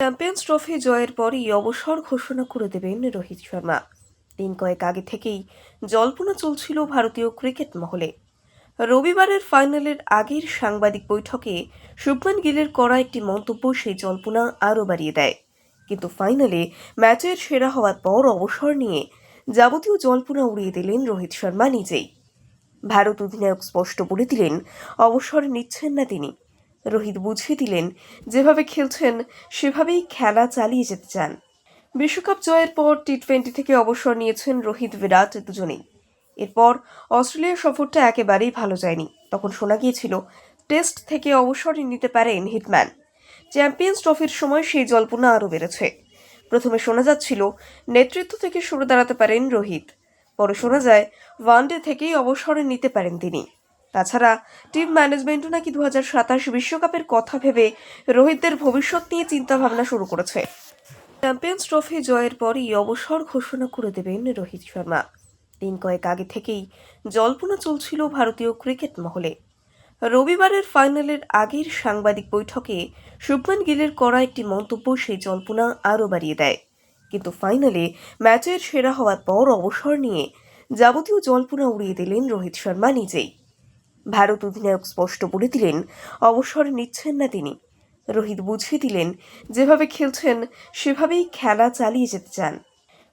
Champions trophy জয়ের পরই অবসর ঘোষণা করে দেবেন রোহিত শর্মা। দিন কয়েক আগে থেকেই জল্পনা চলছিল ভারতীয় ক্রিকেট মহলে। রবিবারের ফাইনালের আগের সাংবাদিক বৈঠকে শুভমান গিলের করা একটি মন্তব্য সেই জল্পনা আরও বাড়িয়ে দেয়। কিন্তু ফাইনালে ম্যাচের সেরা হওয়ার পর অবসর নিয়ে যাবতীয় জল্পনা উড়িয়ে দিলেন রোহিত শর্মা নিজেই। ভারত অধিনায়ক স্পষ্ট বলে দিলেন, অবসর নিচ্ছেন না তিনি। রোহিত বুঝিয়ে দিলেন, যেভাবে খেলছেন, সেভাবেই খেলা চালিয়ে যেতে চান। বিশ্বকাপ জয়ের পর টি টোয়েন্টি থেকে অবসর নিয়েছেন রোহিত, বিরাট দুজনেই। এরপর অস্ট্রেলিয়া সফরটা একেবারেই ভালো যায়নি। তখন শোনা গিয়েছিল, টেস্ট থেকে অবসর নিতে পারেন হিটম্যান। চ্যাম্পিয়ন্স ট্রফির সময় সেই জল্পনা আরও বেড়েছে। প্রথমে শোনা যাচ্ছিল, নেতৃত্ব থেকে সরে দাঁড়াতে পারেন রোহিত। পরে শোনা যায়, ওয়ানডে থেকেই অবসর নিতে পারেন তিনি। তাছাড়া টিম ম্যানেজমেন্টও নাকি দু হাজার সাতাশ বিশ্বকাপের কথা ভেবে রোহিতদের ভবিষ্যৎ নিয়ে চিন্তাভাবনা শুরু করেছে। চ্যাম্পিয়ন্স ট্রফি জয়ের পরই অবসর ঘোষণা করে দেবেন রোহিত শর্মা। দিন কয়েক আগে থেকেই জল্পনা চলছিল ভারতীয় ক্রিকেট মহলে। রবিবারের ফাইনালের আগের সাংবাদিক বৈঠকে শুভমান গিলের করা একটি মন্তব্য সেই জল্পনা আরও বাড়িয়ে দেয়। কিন্তু ফাইনালে ম্যাচের সেরা হওয়ার পর অবসর নিয়ে যাবতীয় জল্পনা উড়িয়ে দিলেন রোহিত শর্মা নিজেই। ভারত অধিনায়ক স্পষ্ট বলে দিলেন, অবসর নিচ্ছেন না তিনি। রোহিত বুঝিয়ে দিলেন, যেভাবে খেলছেন, সেভাবেই খেলা চালিয়ে যেতে চান।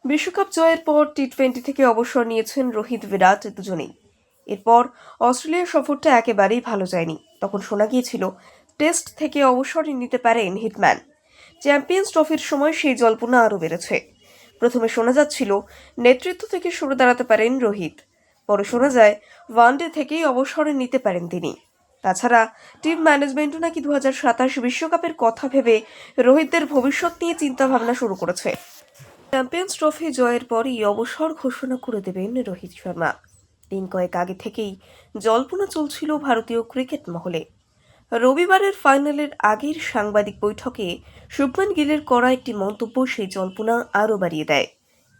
বিশ্বকাপ জয়ের পর টি টোয়েন্টি থেকে অবসর নিয়েছেন রোহিত বিরাট দুজনেই। এরপর অস্ট্রেলিয়া সফরটা একেবারেই ভালো যায়নি। তখন শোনা গিয়েছিল, টেস্ট থেকে অবসর নিতে পারেন হিটম্যান। চ্যাম্পিয়ন্স ট্রফির সময় সেই জল্পনা আরও বেড়েছে। প্রথমে শোনা যাচ্ছিল, নেতৃত্ব থেকে সরে দাঁড়াতে পারেন রোহিত। পরে শোনা যায়, ওয়ানডে থেকেই অবসরে নিতে পারেন তিনি। তাছাড়া, টিম ম্যানেজমেন্টও নাকি দু বিশ্বকাপের কথা ভেবে রোহিতদের ভবিষ্যৎ নিয়ে চিন্তাভাবনা শুরু করেছে। চ্যাম্পিয়ন্স ট্রফি জয়ের পরই অবসর ঘোষণা করে দেবেন রোহিত শর্মা। দিন কয়েক আগে থেকেই জল্পনা চলছিল ভারতীয় ক্রিকেট মহলে। রবিবারের ফাইনালের আগের সাংবাদিক বৈঠকে শুভমান গিলের করা একটি মন্তব্য সেই জল্পনা আরও বাড়িয়ে দেয়।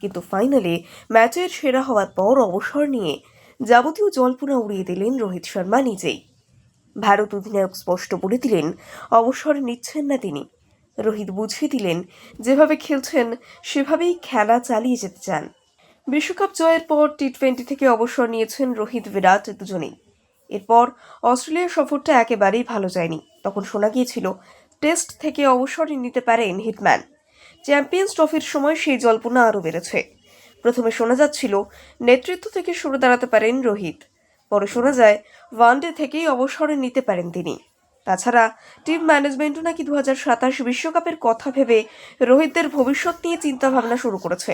কিন্তু ফাইনালে ম্যাচের সেরা হওয়ার পর অবসর নিয়ে যাবতীয় জল্পনা উড়িয়ে দিলেন রোহিত শর্মা নিজেই। ভারত অধিনায়ক স্পষ্ট বলে দিলেন, অবসর নিচ্ছেন না তিনি। রোহিত বুঝিয়ে দিলেন, যেভাবে খেলছেন, সেভাবেই খেলা চালিয়ে যেতে চান। বিশ্বকাপ জয়ের পর টি টোয়েন্টি থেকে অবসর নিয়েছেন রোহিত, বিরাট দুজনেই। এরপর অস্ট্রেলিয়া সফরটা একেবারেই ভালো যায়নি। তখন শোনা গিয়েছিল, টেস্ট থেকে অবসর নিতে পারেন হিটম্যান। চ্যাম্পিয়ন্স ট্রফির সময় সেই জল্পনা আরও বেড়েছে। প্রথমে শোনা যাচ্ছিল, নেতৃত্ব থেকে সরে দাঁড়াতে পারেন রোহিত। পরে শোনা যায়, ওয়ানডে থেকেই অবসরে নিতে পারেন তিনি। তাছাড়া টিম ম্যানেজমেন্টও নাকি দু হাজার সাতাশ বিশ্বকাপের কথা ভেবে রোহিতদের ভবিষ্যৎ নিয়ে চিন্তাভাবনা শুরু করেছে।